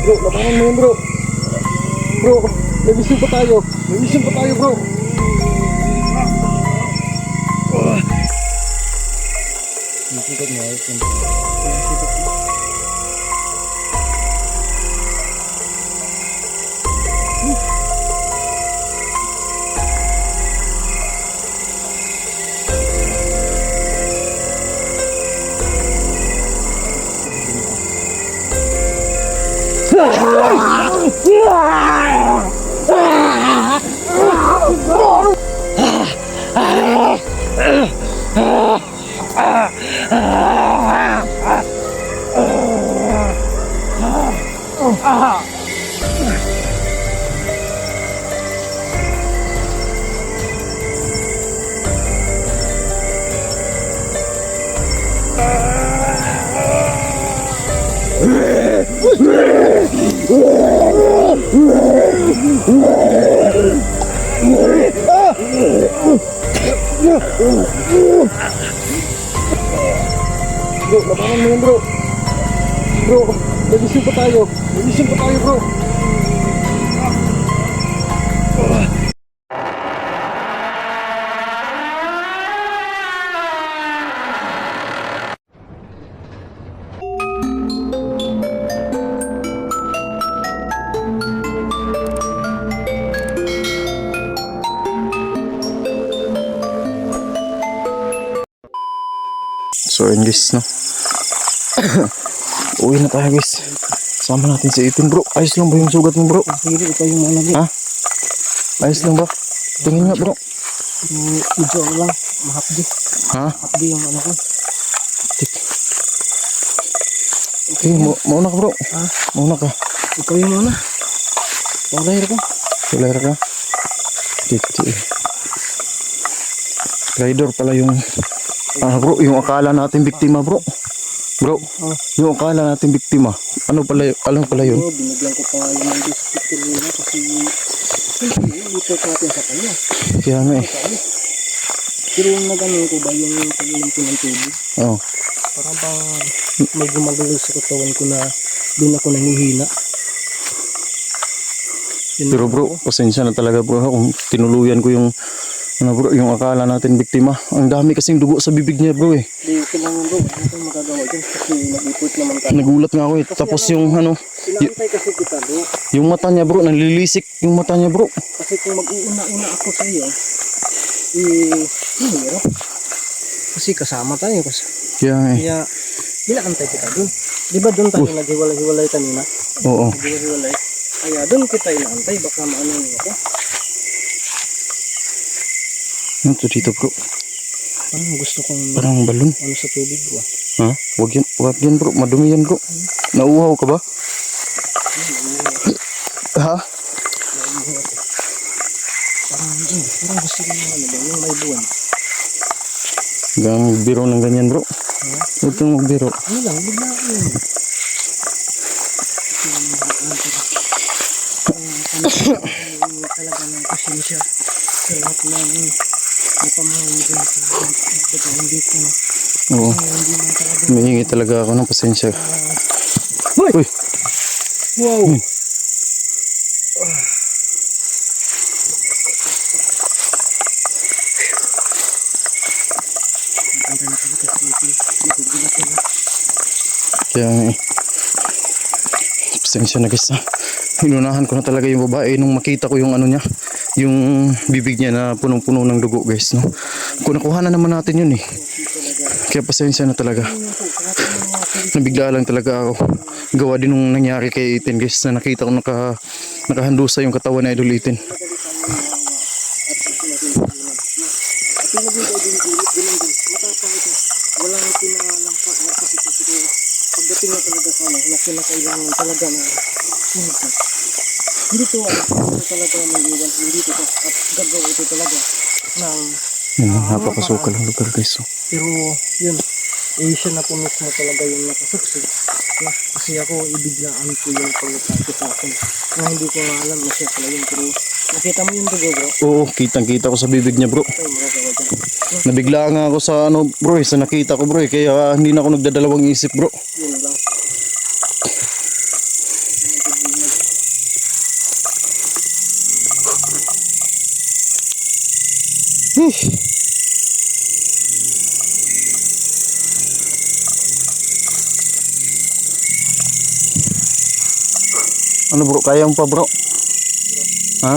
Bro, labanan mo yun bro. Bro, may mission pa tayo. May mission pa tayo bro. Nakikot mo, ayos lang. Bro, labanan mo yun bro. Bro, mission pa tayo. Mission pa tayo bro. Guys, no? Uwi na tayo guys. Sama natin si Itin bro. Ayos lang ba yung sugat mo bro? Sige, ito yung bro. Ha? Ayos lang ba? Tingin nga bro. Medyo ano lang, mahapdi. Ha? Mahapdi yung ano ko. Okay, mo mauna ka bro. Ha? Mauna ka. Ikaw yung una. Paglayar ko. Kulara ka. Titi. Rider pala yung ah bro, yung akala natin biktima bro. Bro, Ah. yung akala natin biktima. Ano pala y- ano pala yun? Oo, binigyan ko pa yung mga picture nila kasi siyempre, report natin sa kanya. Kaya nga eh. Pero yung nag-ano ko ba yung pag-inom ko ng tubig, Oh. parang bang may gumagalaw sa katawan ko na doon ako nanghihina. Yun Pero bro, pasensya na talaga bro kung tinuluyan ko yung ano bro, yung akala natin biktima. Ang dami kasing dugo sa bibig niya bro eh. Hindi, kailangan bro. Ano kang magagawa dyan? Kasi nag-report naman tayo. Nagulat nga ako eh. Tapos yung ano, Sinantay kasi kita bro. yung mata niya bro, nalilisik yung mata niya bro. Kasi kung mag-uuna-una ako sa iyo, eh, mahirap. Kasi kasama tayo. Kasi, Kaya eh. kaya, binakantay kita doon. Di ba doon tayo naghiwalay-hiwalay kanina? Oo. Naghiwalay. Kaya doon kita inaantay. Baka maano yung ako. Ano to dito bro? Parang gusto kong Parang balon. ano sa tubig bro. Ha? Wag yan, wag yan bro. Madumi yan bro. Nauuhaw ka ba? Ha? Parang, eh, parang gusto ko yung ano ba, yung may buwan. Hanggang magbiro ng ganyan bro. Huwag kang magbiro. Ano lang, bigla ko yun. talaga ng pasensya sa lahat ng Oo. Humihingi talaga ako ng pasensya. Uy! Uy! wow ko na. Kaya nga eh. Pasensya na guys ha. Hinunahan ko na talaga yung babae nung makita ko yung ano niya. Yung bibig niya na punong-puno ng dugo guys. No? Kung nakuha na naman natin yun eh. Kaya pasensya na talaga. Nabigla lang talaga ako. Gawa din nung nangyari kay Ethan guys na nakita ko naka, nakahandusa yung katawan ni Idol Ethan. pagdating na talaga sa ano na kinakailangan talaga na sunod ka hindi to ano ito talaga may iwan hindi to at gagawa ito talaga ng Yun, napakasukal ang lugar guys. oh. pero yun eh siya na po mismo talaga yung nakasaksi na, kasi ako ibiglaan ko yung pagkakit sa akin na hindi ko nga alam na siya pala yun pero nakita mo yung dugo bro Oo, kitang kita ko sa bibig niya bro. Nabigla nga ako sa ano bro eh, sa nakita ko bro eh. Kaya hindi na ako nagdadalawang isip bro. yun lang Ano bro, kaya mo pa bro? Ha?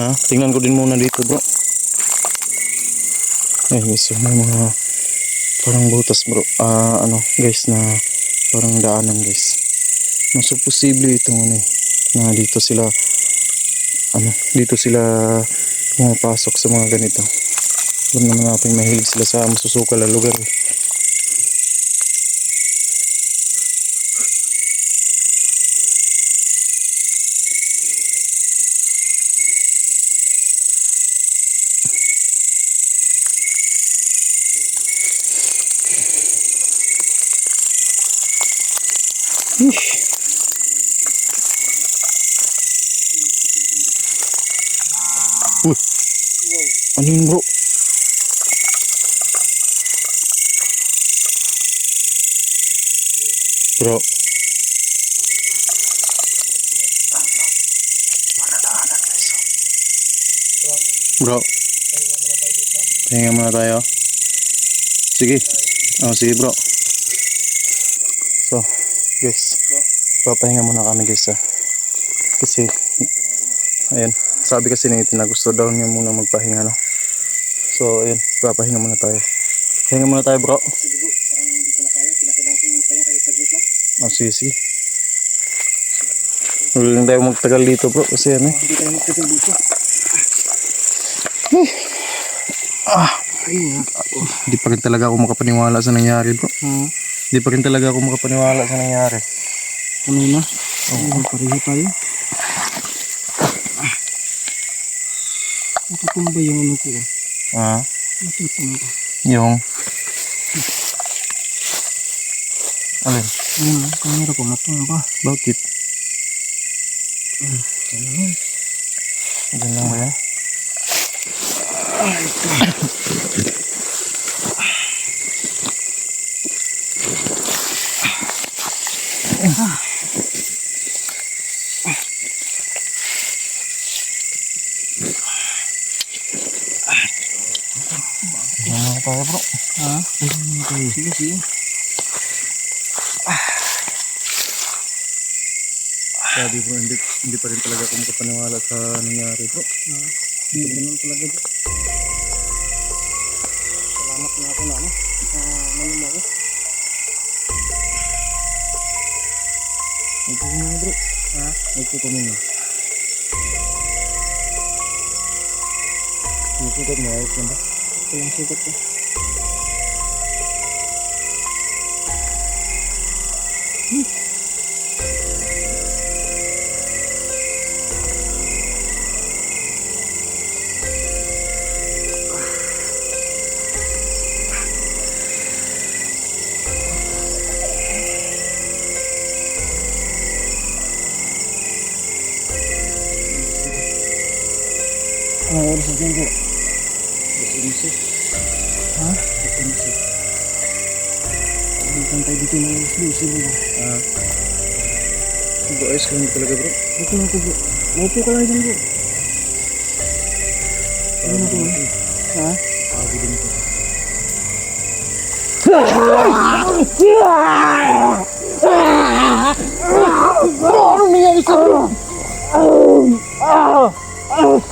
Ha? Tingnan ko din muna dito bro. Eh, guys, may mga parang butas bro. Ah, ano, guys, na parang daanan guys. No, so posible itong ano eh, na dito sila, ano, dito sila pumapasok sa mga ganito. Alam naman natin mahilig sila sa masusukal na lugar eh. Uy. Ano yun bro? Bro. Bro. Pahinga muna tayo. Sige. Oh, sige bro. So, guys. Papahinga muna kami guys ah. Kasi, ayan. Sabi kasi ni Itin na gusto daw niya muna magpahinga no. So, ayan. Papahinga muna tayo. Pahinga muna tayo bro. Sige bro, parang hindi ko na kaya. Kinakailangan ko yung kaya kahit saglit lang. Oh, sige, sige. Huwag lang tayo magtagal dito bro kasi ano eh. Hindi tayo magtagal dito. Ay nga. Hindi pa rin talaga ako makapaniwala sa nangyari bro. Hmm. Hindi pa rin talaga ako makapaniwala sa nangyari. Ano na? Oo. Oh, pareho tayo. Ah. Matutumba yung ano ko. ah. Ah, Matutumba. yung... Alin? Ayun ah, camera ko matumba. Bakit? Ano yun? Diyan lang ba yan? Diyan lang tayo bro. Ha? Ayun tayo. Sige, sige. Sabi bro, hindi, hindi pa rin talaga ako makapaniwala sa nangyari bro. Ah, Hindi ganun talaga bro. Salamat na ako na ano. Uh, nanom ako. Magpo ka muna bro. Ha? Magpo ka muna. Yung sukat mo, ayos lang ba? Ito yung sugat ko. Anong oras na dyan bro? Bukan tayo dito ng exclusive bro. Ah. Bro, ayos ka lang talaga bro. Ito lang ko bro. Maupo ka lang dyan bro. Ano na bro? Ha? Pagod din ko. Ano nangyari sa bro? Tik.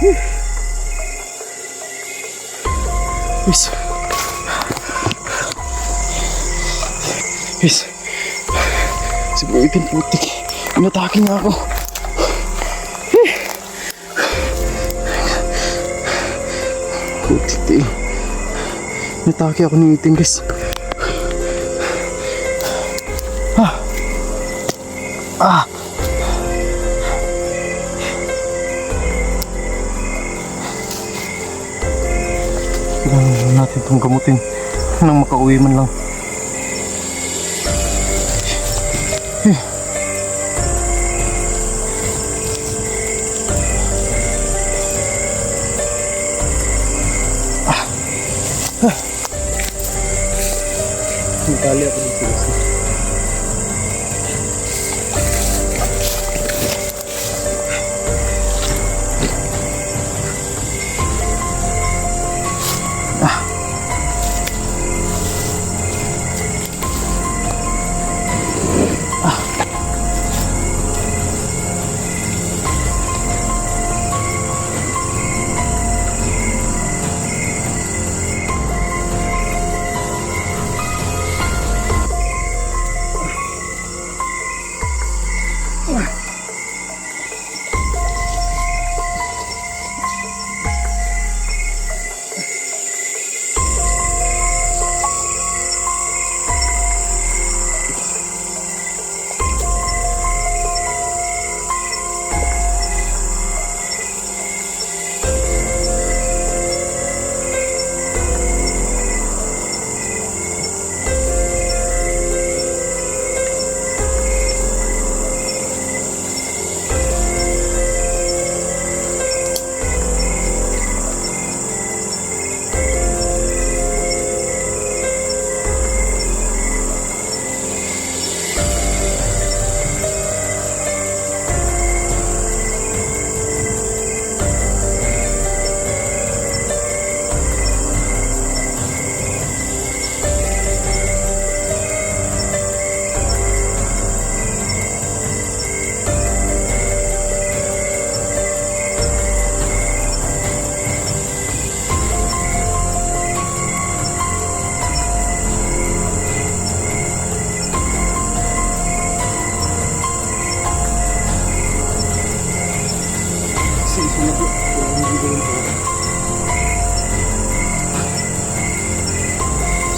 Yes. Yes. Si Bro Ethan putik. Inatake niya ako. Putik eh. Inatake ako ni Ethan guys. Ah. Ah. Itong gamutin nang makauwi man lang. Nakali ako dito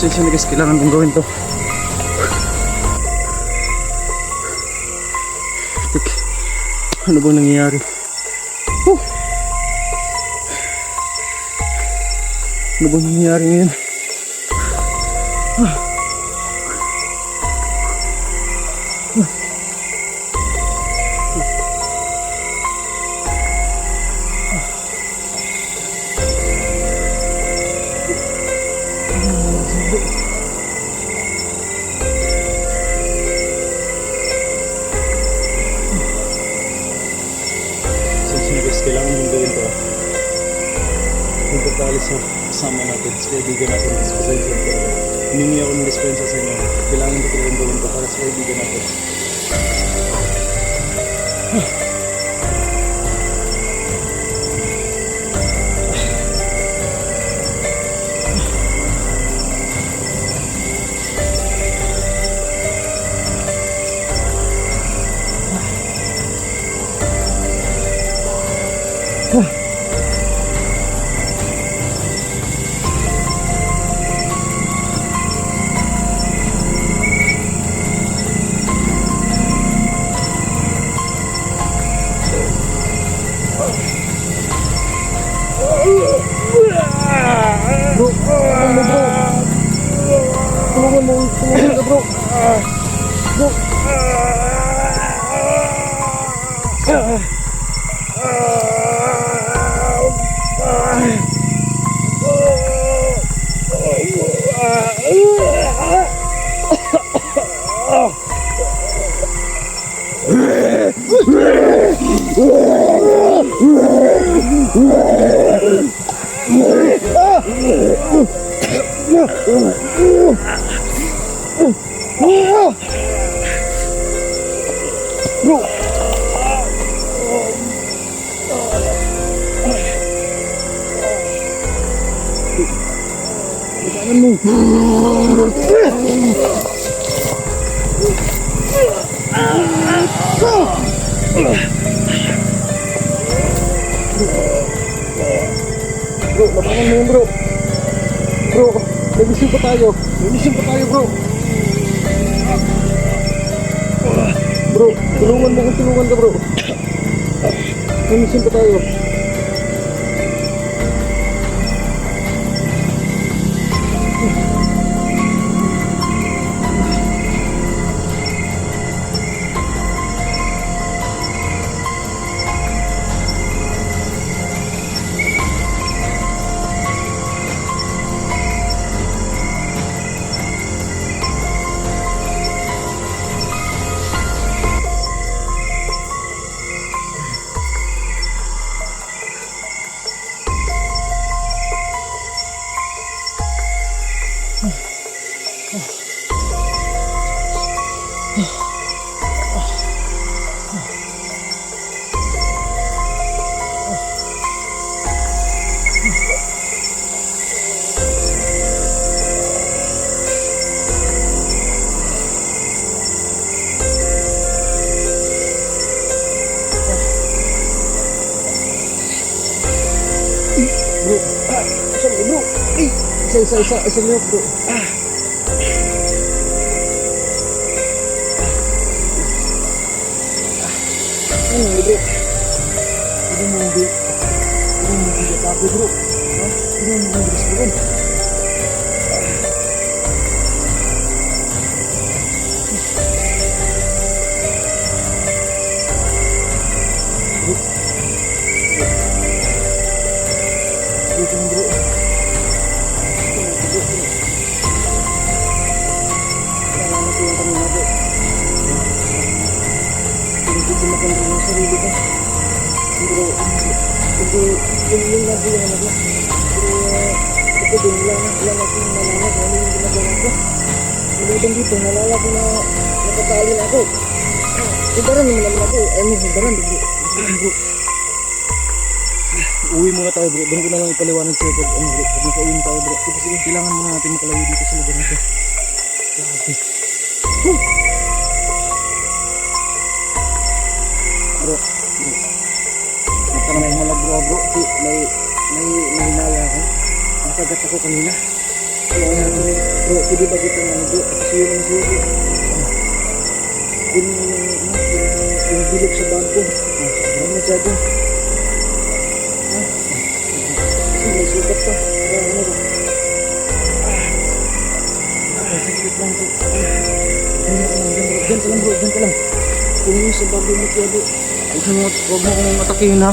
Sensya na guys, kailangan kong gawin to. Tik, ano bang nangyayari? Huh. Ano bang nangyayari ngayon? Yung pagkaalis sa kasama natin, sa kaibigan natin, sa pasensya. Hiningi ako ng dispensa sa inyo. Kailangan ko talagang gawin to para sa kaibigan natin. Tulungan mo, tulungan ka bro. Bro. Bro. Kailangan mo. Bro, lapangan mo yun bro. Nagising pa tayo. Nagising pa tayo bro. Bro, tulungan mo kung tulungan ka bro. Nagising pa tayo. Isa, isa, isa, isa milk bro. Ah. Ano bro? Ano mo bro? Ano mo bro? Tapi bro. Ha? Ano mo bro? Bro. Na kong yung sarili ko. Pero, hindi, yung yung labi yung ano bro. Pero, ito din, wala na, wala na akong nalala kung ano yung ginagawa ko. Maliban dito, nalala ko na nakatali na ako. Ibaran naman naman ako. Ay mo, ibaran bro. Bro. Uwi muna tayo bro. Doon ko na lang ipaliwanag sa'yo pag ano bro. Pag nakauwi na tayo bro. Sige. Kailangan muna natin makalayo dito sa lugar na to. Grabe. Whew. Mata na may malag bro bro. May may may hinala ako. Nakagat ako kanina. Kaya nga bro. Bro, pwede ba dito nga bro? Kasi yun ang bro. Ah. Yun yung, yung, bilog sa bag ko. Ano na dun? Ay, may sugat pa. Ano ba? Ah, saglit lang ako lang. Lang bro, ka lang. Kung yung sa bago mo kaya bro. Huwag mo, huwag mo akong atakihin ha.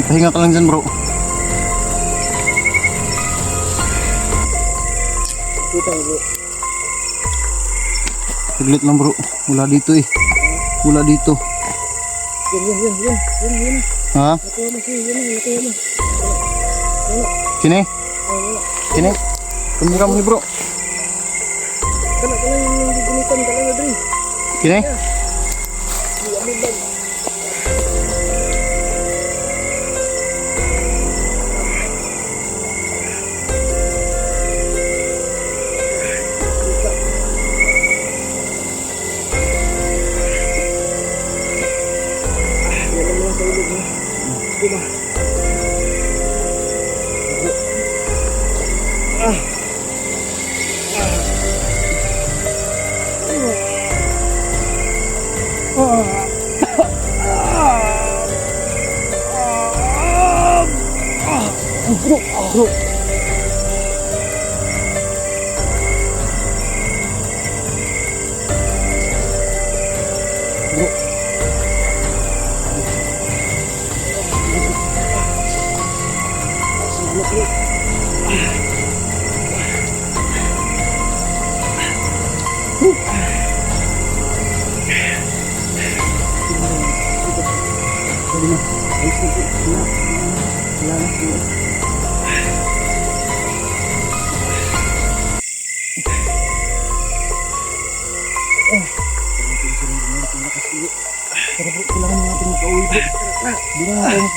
Pahinga ka lang dyan bro. Kita lang bro. Wala dito eh. Wala dito. Yan, yan, yan, yan. Ha? Kini? Kini? Bro. Kala, kala. Kini?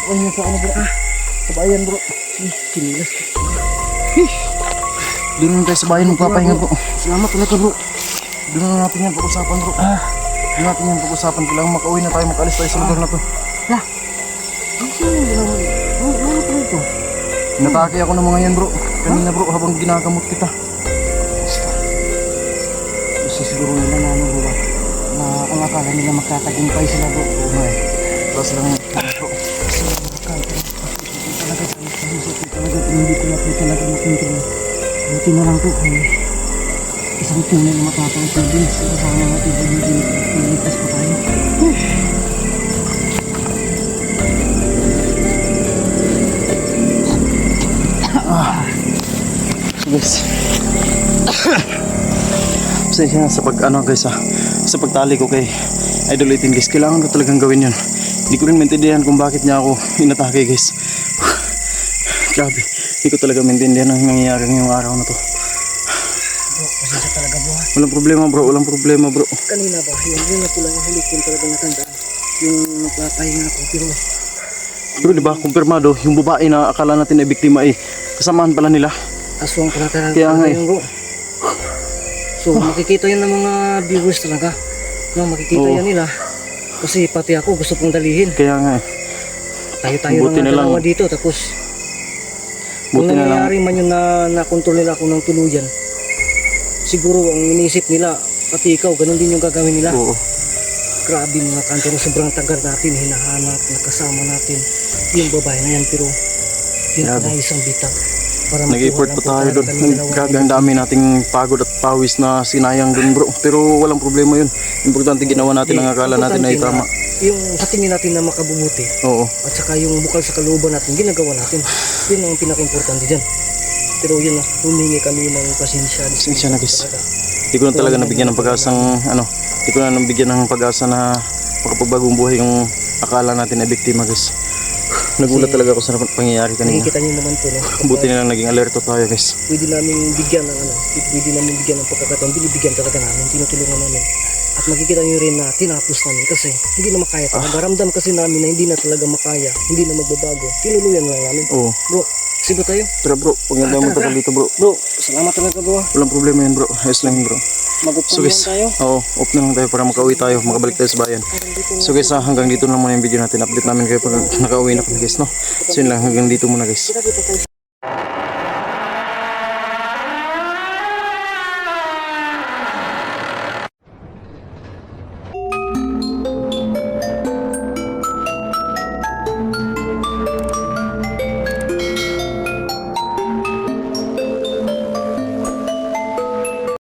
Na natin makapahinga sa ano bro. Sa bayan bro. Eh, Kinilas ko. Doon lang tayo sa bayan magpapahinga bro. Salamat talaga bro. Doon na natin yan pag-usapan bro. Ah. Doon natin yan pag-usapan. Kailangan makauwi na tayo. Makalis tayo sa lugar na to. Ano sino yung ginawa niyo? Ano ano po ito? Natake ako ng mga yan bro. Kanina bro habang ginagamot kita. Gusto siguro nila na ano bro. Na ang akala nila magkatagumpay sila bro. Nga eh. Tapos lang talaga talaga hindi ko natin talaga makontrol. Buti na lang po kung isang tunay na na din. Pero sana natin pagiging nilipas pa tayo. Guys. Pasensya na sa pag ano guys ah. Sa pagtali ko kay idol itin guys. Kailangan ko talagang gawin yun. Hindi ko rin maintindihan kung bakit niya ako inatake guys. Grabe. Hindi ko talaga maintindihan ang nangyayari ngayong araw na to. Bro, pasensya talaga bro ha. Walang problema bro, walang problema bro. Kanina ba, yung yun na pula yung huli ko talaga natandaan. Yung napapahinga ako, pero Pero di ba, kumpirmado, yung babae na akala natin ay biktima ay kasamahan pala nila. aswang pala talaga Kaya nga eh. bro. So makikita yun ng mga viewers talaga. No, makikita Oo. yan nila. Kasi pati ako gusto pong dalihin. Kaya nga eh, Tayo-tayo Buti na lang. dalawa dito. Tapos buti na lang. nangyayari man yun na nakontrol nila ako ng tuluyan, siguro ang inisip nila, pati ikaw, ganun din yung gagawin nila. Oo. Grabe mga kantero, sobrang tagal natin, hinahanap, nakasama natin yung babae na yan. Pero yun Grabe. na isang bita. Nag-effort pa tayo doon. ang dami nating pagod at pawis na sinayang doon bro. Pero walang problema yun. Importante ginawa natin ang akala natin na Yung sa tingin natin na makabubuti Oo. at saka yung bukal sa kalooban natin, ginagawa natin. Yun ang pinaka-importante dyan. Pero yun na, humingi kami ng pasensya. Pasensya na, guys. Hindi ko na talaga nabigyan ng pag-asang ano. Hindi ko na nabigyan ng pag-asa na makapagbagong buhay yung akala natin ay biktima guys. Nagulat talaga ako sa pangyayari kanina. Nakikita niyo naman po, no? Buti na lang naging alerto tayo guys. pwede namin bigyan ng ano, pwede namin bigyan ng pagkakataon, binibigyan talaga namin, tinutulungan namin. At makikita niyo rin na tinapos namin kasi hindi na makaya talaga. Ramdam kasi namin na hindi na talaga makaya, hindi na magbabago. Tinuluyan lang namin. Oo. Bro, sigo tayo. Tara bro, huwag na tayo magtagal dito bro. Bro, salamat talaga bro. Walang problema yun bro. Ayos lang yun bro. Mag-upon So guys, tayo. oo, off na lang tayo para makauwi tayo, makabalik tayo sa bayan. So guys, ah, hanggang dito lang muna yung video natin. Update namin kayo pag nakauwi na kami guys, no? So yun lang, hanggang dito muna guys.